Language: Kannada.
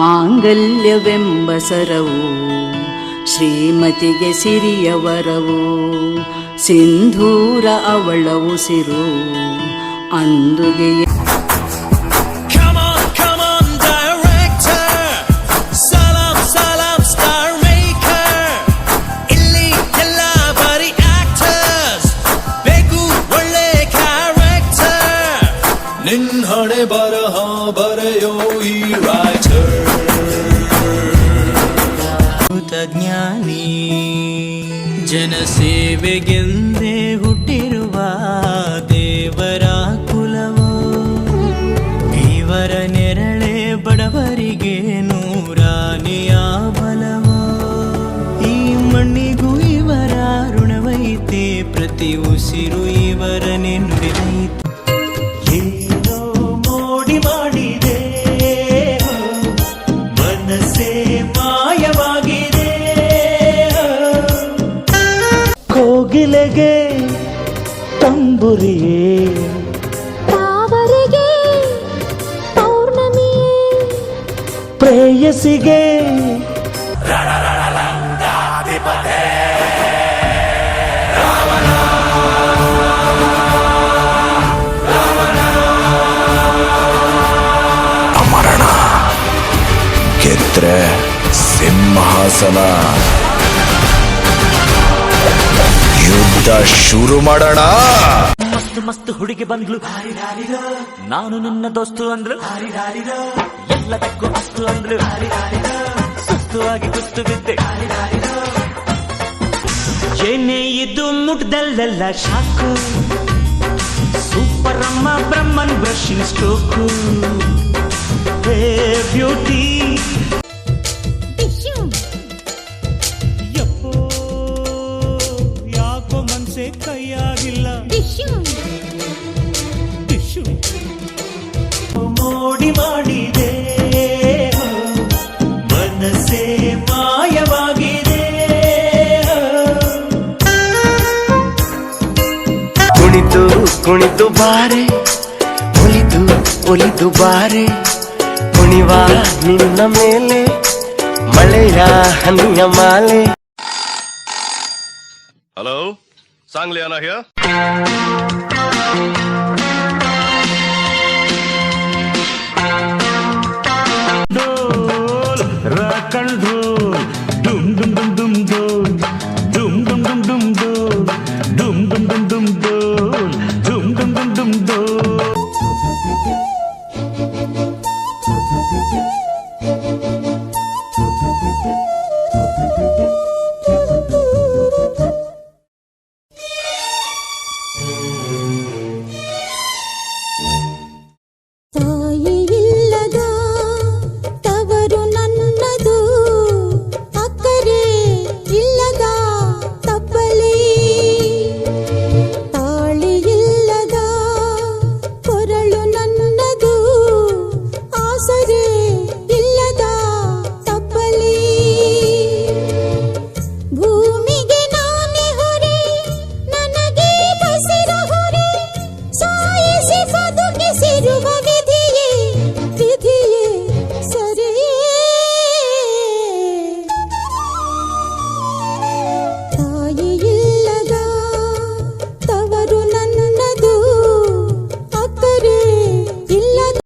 ಮಾಂಗಲ್ಯವೆಂಬ ಸರವು ಶ್ರೀಮತಿಗೆ ಸಿರಿಯ ವರವು ಸಿಂಧೂರ ಅವಳ ಉಸಿರು ಅಂದುಗೆ ನಿನ್ ಹಣೆ ಬರಹ ಬರೆಯೋ ಈ writer. ಜ್ಞಾನಿ ಜನಸೇವೆಗೆಂದೇ ಹುಟ್ಟಿರುವ ದೇವರ ಕುಲವೋ. ಇವರ ನೆರಳೆ ಬಡವರಿಗೆ ನೂರಾನಿಯ ಬಲವೋ. ಈ ಮಣ್ಣಿಗೂ ಇವರ ಋಣವೈತೆ ಪ್ರತಿ ಉಸಿರು ಇವರ ಕೋಗಿಲೆಗೆ ತಂಬುರಿಯೇ ತಾವರಿಗೆ ಪೌರ್ಣಮಿಯೇ ಪ್ರೇಯಸಿಗೆ ಅಮರಣ ಗೆದ್ರೆ ಸಿಂಹಾಸನ ಶುರು ಮಾಡೋಣ. ಮಸ್ತ್ ಮಸ್ತ್ ಹುಡುಗಿ ಬಂದ್ಲು. ನಾನು ನಿನ್ನ ದೋಸ್ತು ಅಂದ್ಲು. ಎಲ್ಲದಕ್ಕೂ ಅಷ್ಟು ಅಂದ್ಲು. ಆಗಿ ಕುಸ್ತು ಬಿದ್ದೆ. ಏನೇ ಇದು ಮುಟ್ದಲ್ಲೆಲ್ಲ ಶಾಕು. ಸೂಪರ್ ಅಮ್ಮ ಬ್ರಹ್ಮನ್ ಬ್ರಷಿಂಗ್ ಸ್ಟೋಕು ಹೇ ಬ್ಯೂಟಿ. ಕುಣಿತು ಕುಣಿತು ಬಾರೆ ಒಲಿದು ಒಲಿದು ಬಾರೆ ಕುಣಿವ ನಿನ್ನ ಮೇಲೆ ಮಳೆಯ ಹನಿಯ ಮಾಲೆ ಹಲೋ ಸಾಂಗ್ಲಿ ಅನ ಹಿಯರ್